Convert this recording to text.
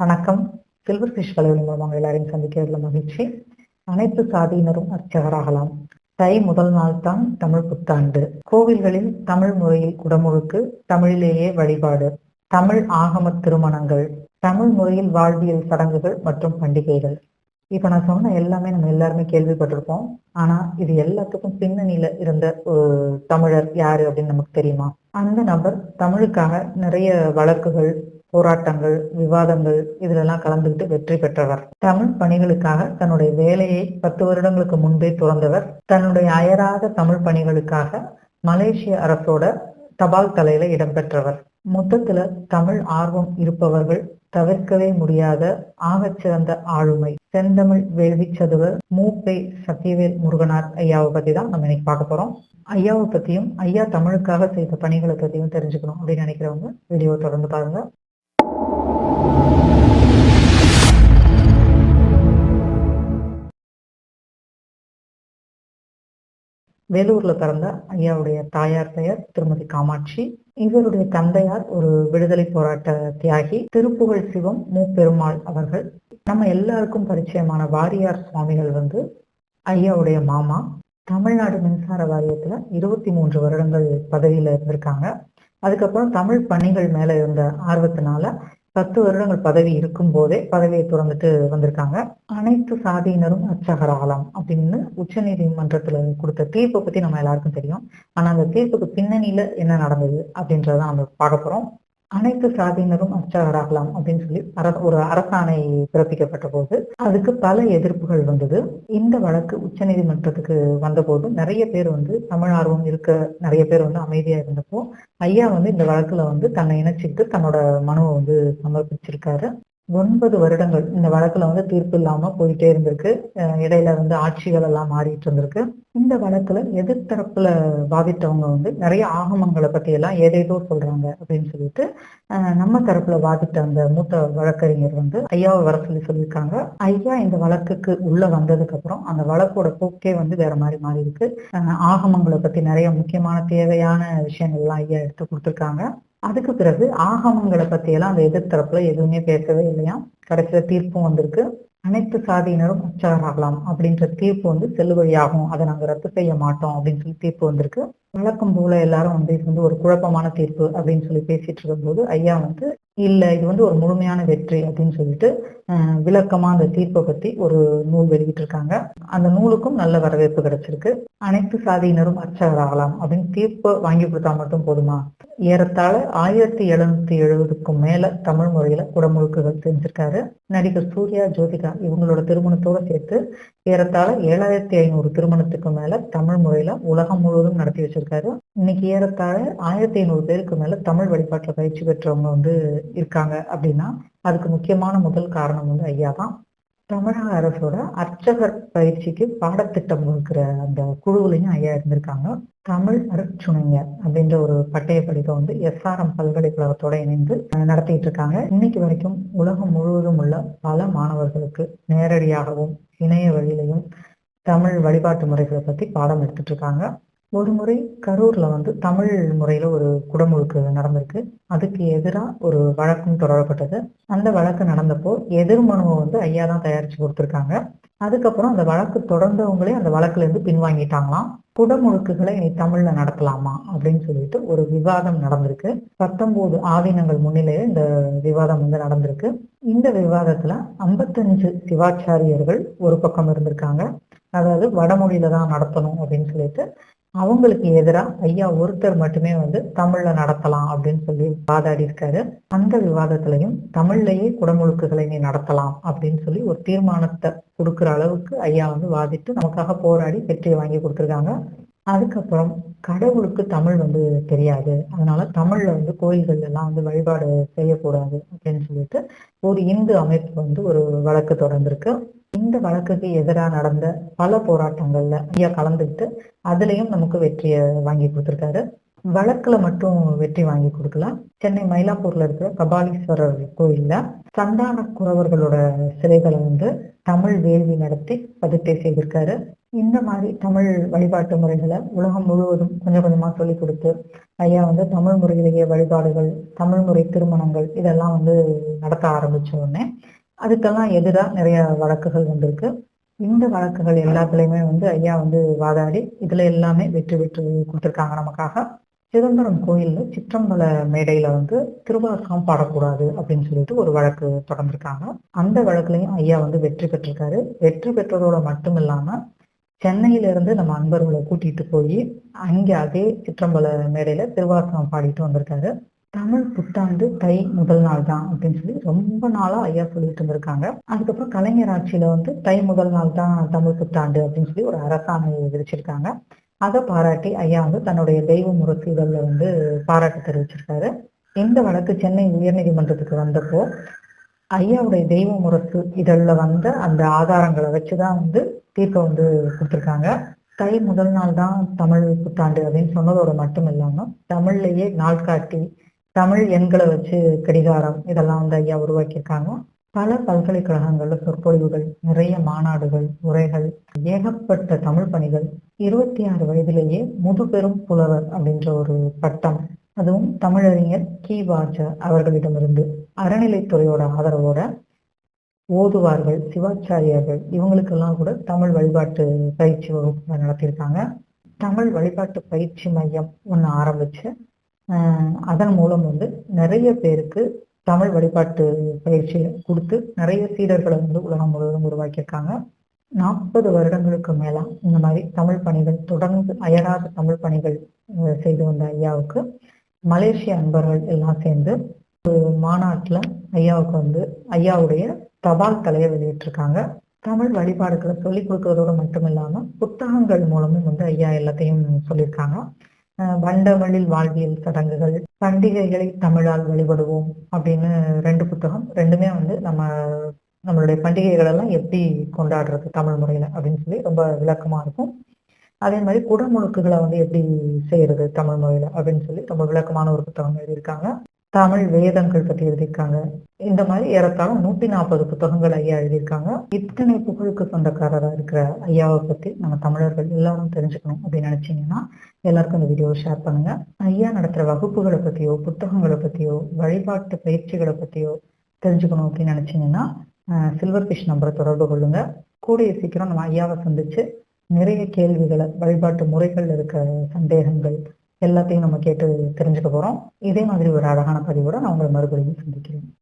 வணக்கம். Silver fish கலைவழி மூலமாக எல்லாரையும் சந்திக்கிறதுல மகிழ்ச்சி. அனைத்து சாதியினரும் அர்ச்சகராகலாம். தை முதல் நாள் தான் தமிழ் புத்தாண்டு. கோவில்களில் தமிழ் முறையில் குடமுழுக்கு தமிழிலேயே வழிபாடு தமிழ் ஆகம திருமணங்கள் தமிழ் முறையில் வாழ்வியல் சடங்குகள் மற்றும் பண்டிகைகள். இப்ப நான் சொன்ன எல்லாமே நம்ம எல்லாருமே கேள்விப்பட்டிருப்போம். ஆனா இது எல்லாத்துக்கும் பின்னணியில இருந்த ஒரு தமிழர் யாரு அப்படின்னு நமக்கு தெரியுமா? அந்த நபர் தமிழுக்காக நிறைய வழக்குகள் போராட்டங்கள் விவாதங்கள் இதிலெல்லாம் கலந்துகிட்டு வெற்றி பெற்றவர். தமிழ் பணிகளுக்காக தன்னுடைய வேலையை பத்து வருடங்களுக்கு முன்பே துறந்தவர். தன்னுடைய அயராத தமிழ் பணிகளுக்காக மலேசிய அரசோட தபால் தலையில இடம்பெற்றவர். மொத்தத்துல தமிழ் ஆர்வம் இருப்பவர்கள் தவிர்க்கவே முடியாத ஆகச்சிறந்த ஆளுமை. செந்தமிழ் வேள்வி சதுவர் மூப்பை சத்யவேல் முருகனார் ஐயாவை பத்தி தான் நம்ம இன்னைக்கு பார்க்க போறோம். ஐயாவை பத்தியும் ஐயா தமிழுக்காக செய்த பணிகளை பத்தியும் தெரிஞ்சுக்கணும் அப்படின்னு நினைக்கிறவங்க வீடியோ தொடர்ந்து பாருங்க. வேலூர்ல பிறந்த ஐயாவுடைய தாயார் பெயர் திருமதி காமாட்சி. இவருடைய தந்தையார் ஒரு விடுதலை போராட்ட தியாகி திருப்புகழ் சிவம் மு பெருமாள் அவர்கள். நம்ம எல்லாருக்கும் பரிச்சயமான வாரியார் சுவாமிகள் வந்து ஐயாவுடைய மாமா. தமிழ்நாடு மின்சார வாரியத்துல இருபத்தி மூன்று வருடங்கள் பதவியில இருந்திருக்காங்க. அதுக்கப்புறம் தமிழ் பணிகள் மேல இருந்த ஆர்வத்தினால பத்து வருடங்கள் பதவி இருக்கும் போதே பதவியை துறந்துட்டு வந்திருக்காங்க. அனைத்து சாதியினரும் அர்ச்சகராகலாம் அப்படின்னு உச்ச நீதிமன்றத்துல கொடுத்த தீர்ப்பை பத்தி நம்ம எல்லாருக்கும் தெரியும். ஆனா அந்த தீர்ப்புக்கு பின்னணியில என்ன நடந்தது அப்படின்றத நம்ம பார்க்க போறோம். அனைத்து சாதியினரும் அர்ச்சகராகலாம் அப்படின்னு சொல்லி அர ஒரு அரசாணை பிறப்பிக்கப்பட்ட போது அதுக்கு பல எதிர்ப்புகள் வந்தது. இந்த வழக்கு உச்சநீதிமன்றத்துக்கு வந்தபோது நிறைய பேர் வந்து தமிழ் ஆர்வம் இருக்க நிறைய பேர் வந்து அமைதியா இருந்தப்போ ஐயா வந்து இந்த வழக்குல வந்து தன்னை இணைச்சிட்டு தன்னோட மனுவை வந்து சமர்ப்பிச்சிருக்காரு. ஒன்பது வருடங்கள் இந்த வழக்குல வந்து தீர்ப்பு இல்லாம போயிட்டே இருந்திருக்கு. இடையில வந்து ஆட்சிகள் எல்லாம் மாறிட்டு இருந்திருக்கு. இந்த வழக்குல எதிர்த்தரப்புல வாதிட்டவங்க வந்து நிறைய ஆகமங்களை பத்தி எல்லாம் ஏதேதோ சொல்றாங்க அப்படின்னு சொல்லிட்டு நம்ம தரப்புல வாதிட்ட அந்த மூத்த வழக்கறிஞர் வந்து ஐயாவை வர சொல்லி சொல்லியிருக்காங்க. ஐயா இந்த வழக்குக்கு உள்ள வந்ததுக்கு அப்புறம் அந்த வழக்கோட போக்கே வந்து வேற மாதிரி மாறி இருக்கு ஆகமங்களை பத்தி நிறைய முக்கியமான தேவையான விஷயங்கள்லாம் ஐயா எடுத்து கொடுத்துருக்காங்க. அதுக்கு பிறகு ஆகமங்களை பத்தி எல்லாம் அந்த எதிர்த்தரப்புல எதுவுமே பேசவே இல்லையா? கடைசியில தீர்ப்பும் வந்திருக்கு. அனைத்து சாதியினரும் உற்சாகராகலாம் அப்படின்ற தீர்ப்பு வந்து செல்லுபடியாகும். அதை நாங்க ரத்து செய்ய மாட்டோம் அப்படின்னு சொல்லி தீர்ப்பு வந்திருக்கு. வழக்கம் போல எல்லாரும் வந்து இது வந்து ஒரு குழப்பமான தீர்ப்பு அப்படின்னு சொல்லி பேசிட்டு இருக்கும் போது ஐயா வந்து இல்லை இது வந்து ஒரு முழுமையான வெற்றி அப்படின்னு சொல்லிட்டு விளக்கமாக அந்த தீர்ப்பை பற்றி ஒரு நூல் வெளியிட்டிருக்காங்க. அந்த நூலுக்கும் நல்ல வரவேற்பு கிடைச்சிருக்கு. அனைத்து சாதியினரும் அர்ச்சகராகலாம் அப்படின்னு தீர்ப்பு வாங்கி கொடுத்தா மட்டும் போதுமா? ஏறத்தாழ ஆயிரத்தி எழுநூத்தி எழுபதுக்கும் மேல தமிழ் முறையில குடமுழுக்குகள் செஞ்சிருக்காரு நடிகர் சூர்யா ஜோதிகா இவங்களோட திருமணத்தோட சேர்த்து ஏறத்தாழ ஏழாயிரத்தி ஐநூறு திருமணத்துக்கு மேல தமிழ் முறையில உலகம் முழுவதும் நடத்தி வச்சிருக்காரு. இன்னைக்கு ஏறத்தாழ ஆயிரத்தி ஐநூறு பேருக்கு மேல தமிழ் வழிபாட்டுல பயிற்சி பெற்றவங்க வந்து இருக்காங்க அப்படின்னா அதுக்கு முக்கியமான முதல் காரணம் வந்து ஐயா தான். தமிழக அரசோட அர்ச்சகர் பயிற்சிக்கு பாடத்திட்டம் வகுக்கிற அந்த குழுவிலையும் ஐயா இருந்திருக்காங்க. தமிழ் அருட்சுணைஞர் அப்படின்ற ஒரு பட்டய படிப்பை வந்து எஸ்ஆர்எம் பல்கலைக்கழகத்தோட இணைந்து நடத்திட்டு இருக்காங்க. இன்னைக்கு வரைக்கும் உலகம் முழுவதும் உள்ள பல மாணவர்களுக்கு நேரடியாகவும் இணைய வழியிலையும் தமிழ் வழிபாட்டு முறைகளை பத்தி பாடம் எடுத்துட்டு இருக்காங்க. ஒரு முறை கரூர்ல வந்து தமிழ் முறையில ஒரு குடமுழுக்கு நடந்திருக்கு. அதுக்கு எதிராக ஒரு வழக்கும் தொடரப்பட்டது. அந்த வழக்கு நடந்தப்போ எதிர் மனுவை வந்து ஐயா தான் தயாரிச்சு கொடுத்துருக்காங்க. அதுக்கப்புறம் அந்த வழக்கு தொடர்ந்தவங்களே அந்த வழக்குல இருந்து பின்வாங்கிட்டாங்களாம். குடமுழுக்குகளை இனி தமிழ்ல நடத்தலாமா அப்படின்னு சொல்லிட்டு ஒரு விவாதம் நடந்திருக்கு. பத்தொன்பது ஆதீனங்கள் முன்னிலையே இந்த விவாதம் வந்து நடந்திருக்கு. இந்த விவாதத்துல ஐம்பத்தஞ்சு சிவாச்சாரியர்கள் ஒரு பக்கம் இருந்திருக்காங்க. அதாவது வடமொழியில தான் நடத்தணும் அப்படின்னு சொல்லிட்டு அவங்களுக்கு எதிராக ஐயா ஒருத்தர் மட்டுமே வந்து தமிழ்ல நடத்தலாம் அப்படின்னு சொல்லி வாதாடி இருக்காரு. அந்த விவாதத்திலையும் தமிழ்லயே குடமுழுக்குகளை நீ நடத்தலாம் அப்படின்னு சொல்லி ஒரு தீர்மானத்தை கொடுக்குற அளவுக்கு ஐயா வந்து வாதிட்டு நமக்காக போராடி வெற்றியை வாங்கி கொடுத்துருக்காங்க. அதுக்கப்புறம் கடவுளுக்கு தமிழ் வந்து தெரியாது. அதனால தமிழ்ல வந்து கோயில்கள் எல்லாம் வந்து வழிபாடு செய்யக்கூடாது அப்படின்னு சொல்லிட்டு ஒரு இந்து அமைப்பு வந்து ஒரு வழக்கு தொடர்ந்திருக்கு. இந்த வழக்குக்கு எதிராக நடந்த பல போராட்டங்கள்ல ஐயா கலந்துக்கிட்டு அதுலயும் நமக்கு வெற்றியை வாங்கி கொடுத்துருக்காரு. வழக்குல மட்டும் வெற்றி வாங்கி கொடுக்கல. சென்னை மயிலாப்பூர்ல இருக்கிற கபாலீஸ்வரர் கோயில்ல சந்தான குறவர்களோட சிலைகளை வந்து தமிழ் வேள்வி நடத்தி பதிப்பை செய்திருக்காரு. இந்த மாதிரி தமிழ் வழிபாட்டு முறைகளை உலகம் முழுவதும் கொஞ்சம் கொஞ்சமா சொல்லி கொடுத்து ஐயா வந்து தமிழ் முறையிலேயே வழிபாடுகள் தமிழ் முறை திருமணங்கள் இதெல்லாம் வந்து நடத்த ஆரம்பிச்ச உடனே அதுக்கெல்லாம் எதிராக நிறைய வழக்குகள் வந்திருக்கு. இந்த வழக்குகள் எல்லாத்துலயுமே வந்து ஐயா வந்து வாதாடி இதுல எல்லாமே வெற்றி பெற்று கொடுத்துருக்காங்க நமக்காக. சிதம்பரம் கோயில்ல சிற்றம்பல மேடையில வந்து திருவாசகம் பாடக்கூடாது அப்படின்னு சொல்லிட்டு ஒரு வழக்கு தொடர்ந்துருக்காங்க. அந்த வழக்குலையும் ஐயா வந்து வெற்றி பெற்றிருக்காரு. வெற்றி பெற்றதோட மட்டும் இல்லாம சென்னையில இருந்து நம்ம அன்பர்களை கூட்டிட்டு போய் அங்கே அதே சிற்றம்பல மேடையில திருவாசகம் பாடிட்டு வந்திருக்காரு. தமிழ் புத்தாண்டு தை முதல் நாள் தான் அப்படின்னு சொல்லி ரொம்ப நாளா ஐயா சொல்லிட்டு இருந்திருக்காங்க. அதுக்கப்புறம் கலைஞர் ஆட்சியில வந்து தை முதல் நாள் தான் தமிழ் புத்தாண்டு அப்படின்னு சொல்லி ஒரு அரசாணை விதிச்சிருக்காங்க. அதை பாராட்டி ஐயா வந்து தன்னுடைய தெய்வ முரசு வந்து பாராட்டு தெரிவிச்சிருக்காரு. இந்த வழக்கு சென்னை உயர்நீதிமன்றத்துக்கு வந்தப்போ ஐயாவுடைய தெய்வ முரசு இதழில் வந்த அந்த ஆதாரங்களை வச்சுதான் வந்து தீர்ப்பை வந்து கொடுத்துருக்காங்க. தை முதல் நாள் தான் தமிழ் புத்தாண்டு அப்படின்னு சொன்னதோட மட்டும் இல்லாமல் தமிழ்லேயே நாள்காட்டி தமிழ் எண்களை வச்சு கடிகாரம் இதெல்லாம் வந்து ஐயா உருவாக்கியிருக்காங்க. பல பல்கலைக்கழகங்கள்ல சொற்பொழிவுகள் நிறைய மாநாடுகள் உரைகள் ஏகப்பட்ட தமிழ் பணிகள் இருபத்தி ஆறு வயதிலேயே முதுபெரும் புலவர் அப்படின்ற ஒரு பட்டம் அதுவும் தமிழறிஞர் கி. வாஜா அவர்களிடமிருந்து. அறநிலைத்துறையோட ஆதரவோட ஓதுவார்கள் சிவாச்சாரியார்கள். இவங்களுக்கெல்லாம் கூட தமிழ் வழிபாட்டு பயிற்சி வகுப்பு நடத்தியிருக்காங்க. தமிழ் வழிபாட்டு பயிற்சி மையம் ஒன்று ஆரம்பிச்சு அதன் மூலம் வந்து நிறைய பேருக்கு தமிழ் வழிபாட்டு பயிற்சி கொடுத்து நிறைய சீடர்களை வந்து உலகம் முழுவதும் உருவாக்கியிருக்காங்க. நாற்பது வருடங்களுக்கு மேலா இந்த மாதிரி தமிழ் பணிகள் தொடர்ந்து அயராத தமிழ் பணிகள் செய்து வந்த ஐயாவுக்கு மலேசிய அன்பர்கள் எல்லாம் சேர்ந்து ஒரு மாநாட்டுல ஐயாவுக்கு வந்து ஐயாவுடைய தபால் தலையை வெளியிட்டிருக்காங்க. தமிழ் வழிபாடுகளை சொல்லி கொடுக்கறதோடு மட்டும் இல்லாம புத்தகங்கள் மூலமும் வந்து ஐயா எல்லாத்தையும் சொல்லியிருக்காங்க. வண்டவழில் வாழ்வியல் சடங்குகள் பண்டிகைகளை தமிழால் வழிபடுவோம் அப்படின்னு ரெண்டு புத்தகம் ரெண்டுமே வந்து நம்ம நம்மளுடைய பண்டிகைகள் எல்லாம் எப்படி கொண்டாடுறது தமிழ் முறையில் அப்படின்னு சொல்லி ரொம்ப விளக்கமா இருக்கும். அதே மாதிரி குடமுழுக்குகளை வந்து எப்படி செய்யறது தமிழ் மொழியில அப்படின்னு சொல்லி ரொம்ப விளக்கமான ஒரு புத்தகம் எழுதியிருக்காங்க. தமிழ் வேதங்கள் பத்தி எழுதியிருக்காங்க. இந்த மாதிரி ஏறத்தாழ நூத்தி நாற்பது புத்தகங்கள் ஐயா எழுதியிருக்காங்க. இத்தனை புகழுக்கு சொந்தக்காரரா இருக்கிற ஐயாவை பத்தி நம்ம தமிழர்கள் எல்லாரும் தெரிஞ்சுக்கணும் அப்படின்னு நினைச்சீங்கன்னா எல்லாருக்கும் இந்த வீடியோவை ஷேர் பண்ணுங்க. ஐயா நடத்துற வகுப்புகளை பத்தியோ புத்தகங்களை பத்தியோ வழிபாட்டு பயிற்சிகளை பத்தியோ தெரிஞ்சுக்கணும் அப்படின்னு நினைச்சீங்கன்னா சில்வர் ஃபிஷ் நம்பரை தொடர்பு கொள்ளுங்க. கூடிய சீக்கிரம் நம்ம ஐயாவை சந்திச்சு நிறைய கேள்விகளை வழிபாட்டு முறைகள் இருக்க சந்தேகங்கள் எல்லாத்தையும் நம்ம கேட்டு தெரிஞ்சுக்க போறோம். இதே மாதிரி ஒரு அழகான பதிவோட நான் உங்களை மறுபடியும் சந்திக்கிறேன்.